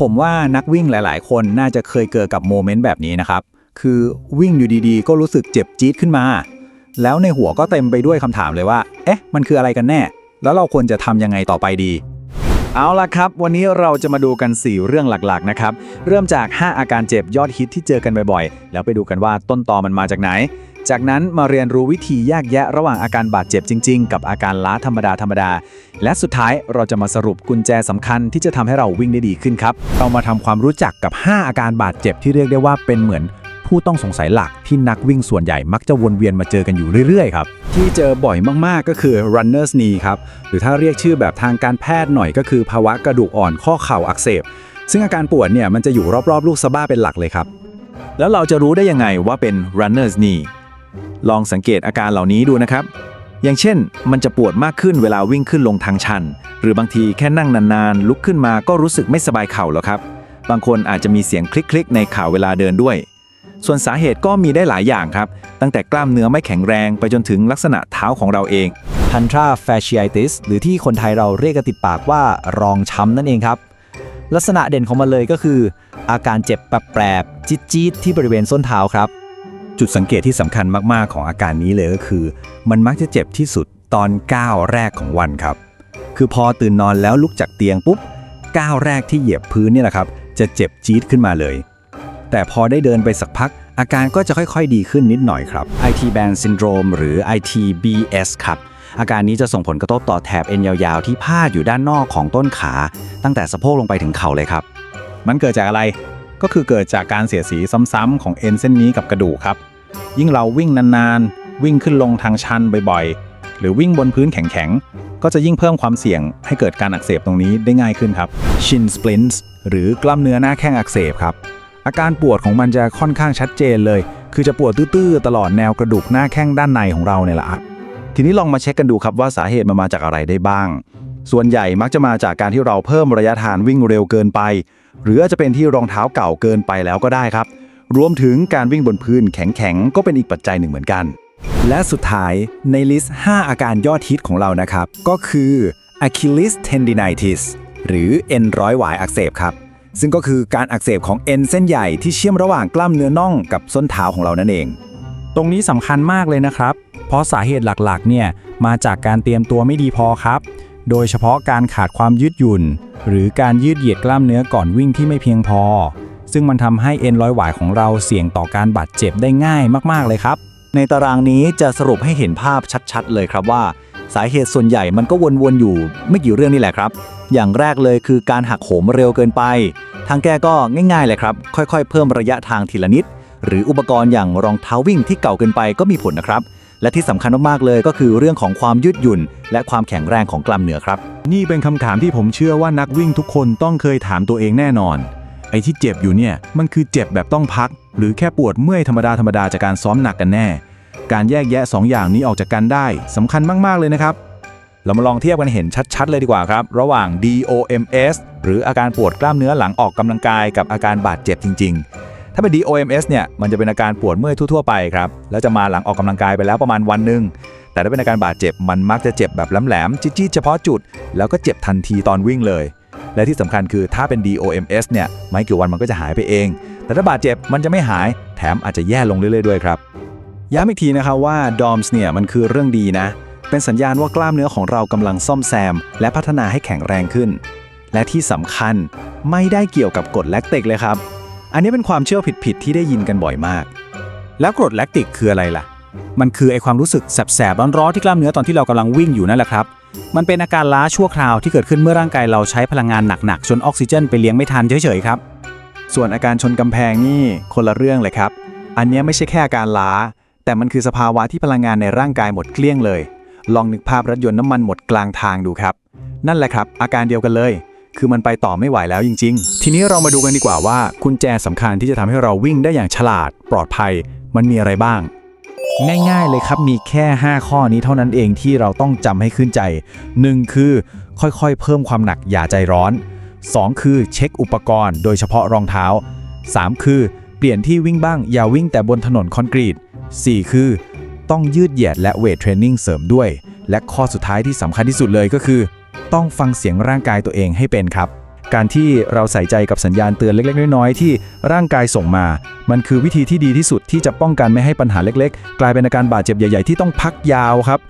ผมว่านักวิ่งหลาย ๆ คนน่าจะเคยเกิดกับโมเมนต์แบบนี้นะครับ คือวิ่งอยู่ดีๆ ก็รู้สึกเจ็บจี๊ดขึ้นมา แล้วในหัวก็เต็มไปด้วยคำถามเลยว่า เอ๊ะ มันคืออะไรกันแน่ แล้วเราควรจะทำยังไงต่อไปดี เอาล่ะครับ วันนี้เราจะมาดูกัน 4 เรื่องหลัก ๆ นะครับ เริ่มจาก 5 อาการเจ็บยอดฮิตที่เจอกันบ่อย ๆ แล้วไปดูกันว่าต้นตอมันมาจากไหน จากนั้นมาเรียนรู้วิธีแยกแยะระหว่างอาการบาดเจ็บจริง ๆ กับอาการล้าธรรมดาธรรมดา และสุดท้ายเราจะมาสรุปกุญแจสำคัญที่จะทำให้เราวิ่งได้ดีขึ้นครับ เรามาทำความรู้จักกับ 5 อาการบาดเจ็บที่เรียกได้ว่าเป็นเหมือนผู้ต้องสงสัยหลักที่นักวิ่งส่วนใหญ่มักจะวนเวียนมาเจอกันอยู่เรื่อยๆครับ ที่เจอบ่อยมากๆก็คือ runner's knee ครับ หรือถ้าเรียกชื่อแบบทางการแพทย์หน่อยก็คือ ภาวะกระดูกอ่อนข้อเข่าอักเสบ ซึ่งอาการปวดเนี่ยมันจะอยู่รอบๆ ลูกสะบ้าเป็นหลักเลยครับ แล้วเราจะรู้ได้ยังไงว่าเป็น runner's knee ลองสังเกตอาการเหล่านี้ดูนะครับ อย่างเช่น มันจะปวดมากขึ้นเวลาวิ่งขึ้นลงทางชัน หรือบางทีแค่นั่งนานๆ ลุกขึ้นมาก็รู้สึกไม่สบายเข่าแล้วครับ บางคนอาจจะมีเสียงคลิกๆ ในเข่าเวลาเดินด้วย ส่วนสาเหตุก็มีได้หลายอย่างครับ ตั้งแต่กล้ามเนื้อไม่แข็งแรงไปจนถึงลักษณะเท้าของเราเอง Tantra fasciitis หรือที่คนไทยเราเรียกกันติดปากว่ารองช้ำนั่นเองครับ ลักษณะเด่นของมันเลยก็คือ อาการเจ็บแปรบๆจี๊ดๆที่บริเวณส้นเท้าครับ จุดสังเกตที่สำคัญมากๆของอาการนี้เลยก็คือ มันมักจะเจ็บที่สุดตอนก้าวแรกของวันครับ คือพอตื่นนอนแล้วลุกจากเตียงปุ๊บก้าวแรกที่เหยียบพื้นเนี่ยแหละครับ จะเจ็บจี๊ดขึ้นมาเลย แต่พอได้เดินไปสักพัก อาการก็จะค่อยๆ ดีขึ้นนิดหน่อยครับ IT band syndrome หรือ ITBS ครับอาการนี้จะส่งผลกระทบต่อแถบเอ็นยาวๆ ที่พาดอยู่ด้านนอกของต้นขา ตั้งแต่สะโพกลงไปถึงเข่าเลยครับ มันเกิดจากอะไร ก็คือเกิดจากการเสียสีซ้ำๆของเอ็นเส้นนี้กับกระดูกครับ ยิ่งเราวิ่งนานๆ วิ่งขึ้นลงทางชันบ่อยๆ หรือวิ่งบนพื้นแข็งๆ ก็จะยิ่งเพิ่มความเสี่ยงให้เกิดการอักเสบตรงนี้ได้ง่ายขึ้นครับ shin splints หรือกล้ามเนื้อหน้าแข้งอักเสบครับ อาการปวดของมันจะค่อนข้างชัดเจนเลย คือจะปวดตื้อๆ ตลอดแนวกระดูกหน้าแข้งด้านในของเราเนี่ยแหละครับทีนี้ลองมาเช็คกันดูครับว่าสาเหตุมันมาจากอะไรได้บ้าง ส่วนใหญ่มักจะมาจากการที่เราเพิ่มระยะทางวิ่งเร็วเกินไป หรืออาจจะเป็นที่รองเท้าเก่าเกินไปแล้วก็ได้ครับ รวมถึงการวิ่งบนพื้นแข็งๆ ก็เป็นอีกปัจจัยหนึ่งเหมือนกัน และสุดท้ายในลิสต์ 5 อาการยอดฮิตของเรานะครับ ก็คือ Achilles tendinitis หรือเอ็นร้อยหวายอักเสบครับซึ่งก็คือการอักเสบของเอ็นเส้นใหญ่ที่เชื่อมระหว่างกล้ามเนื้อน่องกับส้นเท้าของเรานั่นเอง ตรงนี้สำคัญมากเลยนะครับ เพราะสาเหตุหลักๆ เนี่ยมาจากการเตรียมตัวไม่ดีพอครับ โดยเฉพาะการขาดความยืดหยุ่น หรือการยืดเหยียดกล้ามเนื้อก่อนวิ่งที่ไม่เพียงพอ ซึ่งมันทำให้เอ็นร้อยหวายของเราเสี่ยงต่อการบาดเจ็บได้ง่ายมากๆเลยครับ ในตารางนี้จะสรุปให้เห็นภาพชัดๆ เลยครับว่า สาเหตุส่วนใหญ่มันก็วนๆอยู่ ไม่กี่เรื่องนี่แหละครับ อย่างแรกเลยคือการหักโหมเร็วเกินไป ทางแก้ก็ง่ายๆเลยครับ ค่อยๆ เพิ่มระยะทางทีละนิด หรืออุปกรณ์อย่างรองเท้าวิ่งที่เก่าเกินไปก็มีผลนะครับ และที่สำคัญมากๆเลยก็คือเรื่องของความยืดหยุ่น และความแข็งแรงของกล้ามเนื้อครับ นี่เป็นคำถามที่ผมเชื่อว่านักวิ่งทุกคนต้องเคยถามตัวเองแน่นอน ไอ้ที่เจ็บอยู่เนี่ยมันคือเจ็บแบบต้องพัก หรือแค่ปวดเมื่อยธรรมดาธรรมดาจากการซ้อมหนักกันแน่ การแยกแยะ 2 อย่างนี้ออกจากกันได้สำคัญมากๆเลยนะครับเรามาลองเทียบกันเห็นชัด ๆ เลยดีกว่าครับ ระหว่าง DOMS หรืออาการปวดกล้ามเนื้อหลังออกกำลังกายกับอาการบาดเจ็บจริง ๆ ถ้าเป็น DOMS เนี่ยมันจะเป็นอาการปวดเมื่อยทั่วๆไปครับแล้วจะมาหลังออกกำลังกายไปแล้วประมาณวันหนึ่งแต่ถ้าเป็นอาการบาดเจ็บมันมักจะเจ็บแบบแหลมๆจี๊ดๆเฉพาะจุด แล้วก็เจ็บทันทีตอนวิ่งเลย และที่สำคัญคือถ้าเป็น DOMS เนี่ยไม่กี่วันมันก็จะหายไปเอง แต่ถ้าบาดเจ็บมันจะไม่หายแถมอาจจะแย่ลงเรื่อยๆด้วยครับย้ำอีกทีนะครับว่า DOMS เนี่ยมันคือเรื่องดีนะ เป็นสัญญาณว่ากล้ามเนื้อของเรากำลังซ่อมแซม และพัฒนาให้แข็งแรงขึ้น และที่สำคัญไม่ได้เกี่ยวกับกดแลคติกเลยครับ อันนี้เป็นความเชื่อผิดๆที่ได้ยินกันบ่อยมาก แล้วกรดแลคติกคืออะไรล่ะ มันคือไอความรู้สึกแสบๆร้อนๆที่กล้ามเนื้อตอนที่เรากำลังวิ่งอยู่นั่นแหละครับ มันเป็นอาการล้าชั่วคราวที่เกิดขึ้นเมื่อร่างกายเราใช้พลังงานหนักๆจนออกซิเจนไปเลี้ยงไม่ทันเฉยๆครับ ส่วนอาการชนกำแพงนี่คนละเรื่องเลยครับ อันนี้ไม่ใช่แค่อาการล้า แต่มันคือสภาวะที่พลังงานในร่างกายหมดเกลี้ยงเลย ลองนึกภาพรถยนต์น้ำมันหมดกลางทางดูครับ นั่นแหละครับ อาการเดียวกันเลย คือมันไปต่อไม่ไหวแล้วจริง ๆ ทีนี้เรามาดูกันดีกว่าว่ากุญแจสำคัญที่จะทำให้เราวิ่งได้อย่างฉลาด ปลอดภัย มันมีอะไรบ้าง ง่ายๆเลยครับมีแค่ 5 ข้อนี้เท่านั้นเองที่เราต้องจำให้ขึ้นใจ 1. คือค่อยๆ เพิ่มความหนักอย่าใจร้อน 2. คือเช็คอุปกรณ์ โดยเฉพาะรองเท้า 3. คือ เปลี่ยนที่วิ่งบ้างอย่าวิ่งแต่บนถนนคอนกรีต 4. คือ ต้องยืดเหยียดและเวทเทรนนิ่งเสริมด้วย และข้อสุดท้ายที่สำคัญที่สุดเลยก็คือ ต้องฟังเสียงร่างกายตัวเองให้เป็นครับ การที่เราใส่ใจกับสัญญาณเตือนเล็ก ๆ น้อยๆที่ร่างกายส่งมา มันคือวิธีที่ดีที่สุดที่จะป้องกันไม่ให้ปัญหาเล็ก ๆ กลายเป็นอาการบาดเจ็บใหญ่ ๆ ที่ต้องพักยาวครับ